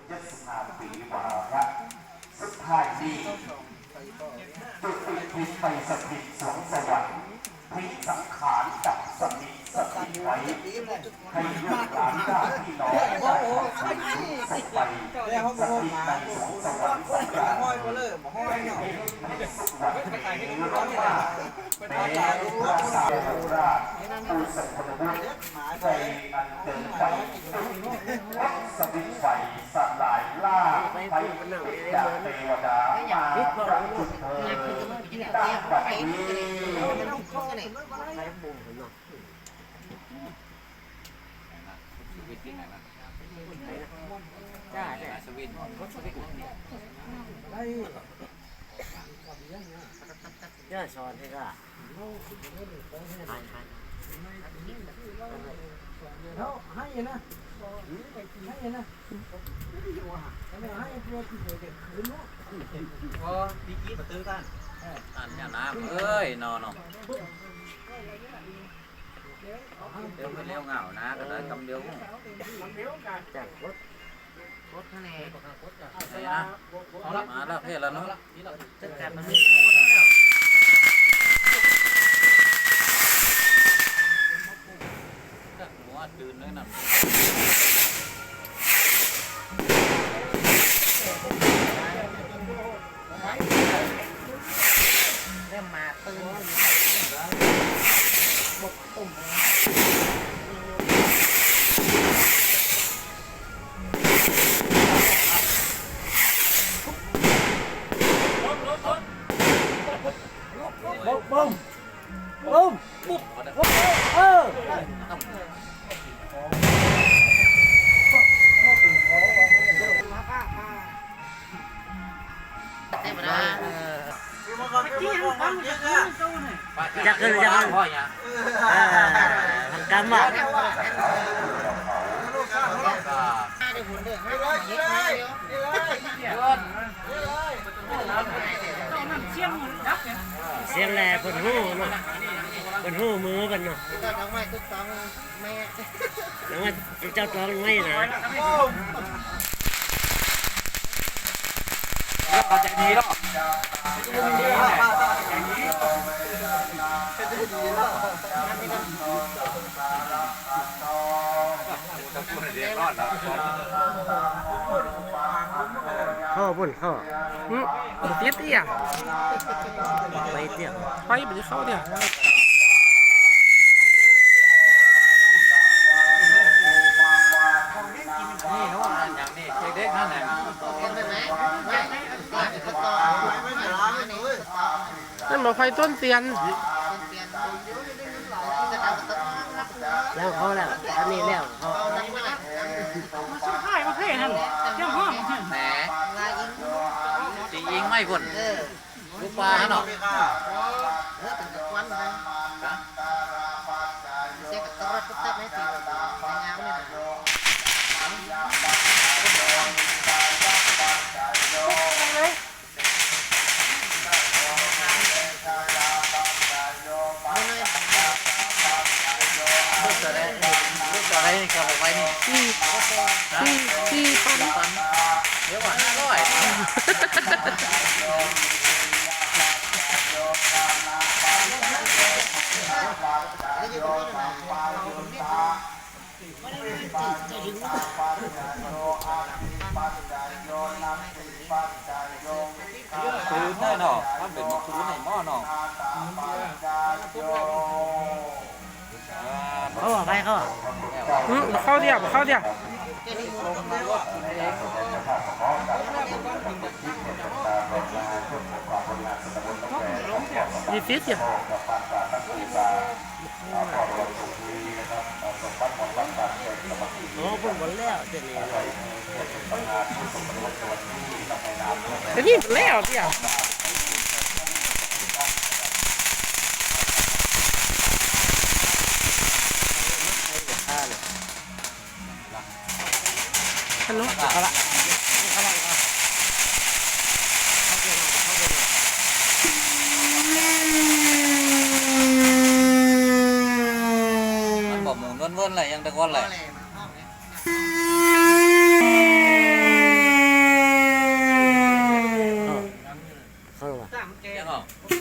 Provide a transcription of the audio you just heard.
75 ปีวาระสุดท้ายนี้จุติพิไปสถิตสวงสวรรค์ทิ้งสังขารจับสมิทสถิตไว้ ให้ลูกหลานญาติพี่น้องได้ทำบุญสุขไปสถิตในสวงสวรรค์สักการห้อยก็เลยบ่ห้อยเนาะวันนี้ร้อนมากแม้พระสาวราชผู้ทรงคุณวุฒิใจอันเกินไปวัดสวิตไฟสลายล่าไปจากเทวดามาประจุเธอตั้งบัดนี้จ้าเนี่ยสวินเจ้าสอนให้ก็หายหาย แล้วให้นะให้นะไม่ให้เพื่อที่จะเก็บคืนเนาะพอดีกี้มาตื้อกันอันเนี่ยน้ำเอ้ยนอนเนาะเดี๋ยวไม่เลี้ยวเหงานะก็ได้คำเดียวจากรถรถทะเลนี่นะมาแล้วเพศแล้วเนาะจะกลับมาไม่ หมดแล้วหัวตื่นเลยนะเริ่มมาตื่นโอ้ยบุ้มบุ้ จะขึ้นจะขึ้นพ่อเนี่ยทางกรรมอะก็ได้หุ่นเด้อให้ร้อยเยอะมาเดียวเกินเสียงแหล่บนหูเนาะบนหูมือกันเนาะก็ต้องไม่ก็ต้องไม่แล้วว่าเจ้าตองไม่นะเราใจดีเนาะ เรียนรอดแล้วข้อบนข้ออืมเตี้ยเตี้ยไปเที่ยวไปไปจะเข้าเนี่ยนี่เนาะอย่างนี้เด็กๆนั่นแหละเป็นแบบไหนไม่ไม่ก็ต่อไม่ไม่ร้องนี่นั่นบอกไฟต้นเตียนเปลี่ยนจะทำต้องรักแล้วเขาแล้วอันนี้แล้วเขา เอาดังมากใช่ประเภทนั้นเจ้าห้องแหมลายิงตียิงไม่คนเออลูกปลาเนาะเออเป็นตะควันนะเสียกับตระกุตไม่ตีในง ได้นี่กับไปนี่สี่สี่สี่พันปันเดี๋ยวว่าห้าร้อยคืนได้เนาะมันเป็นมาคืนในหม้อเนาะ เขาบอกไปเขาบอกอืมเข้าเดียวเข้าเดียวยี่สิบเดียวโอ้บนบนแล้วเดี๋ยวนี้แต่นี่มันแล้วเดียว ฮัลโเอาละเข้ามาเข้ามาเอาเกีบอกหมุนว่ๆเลยยังตะกอนเลยเข้ามาเข้าา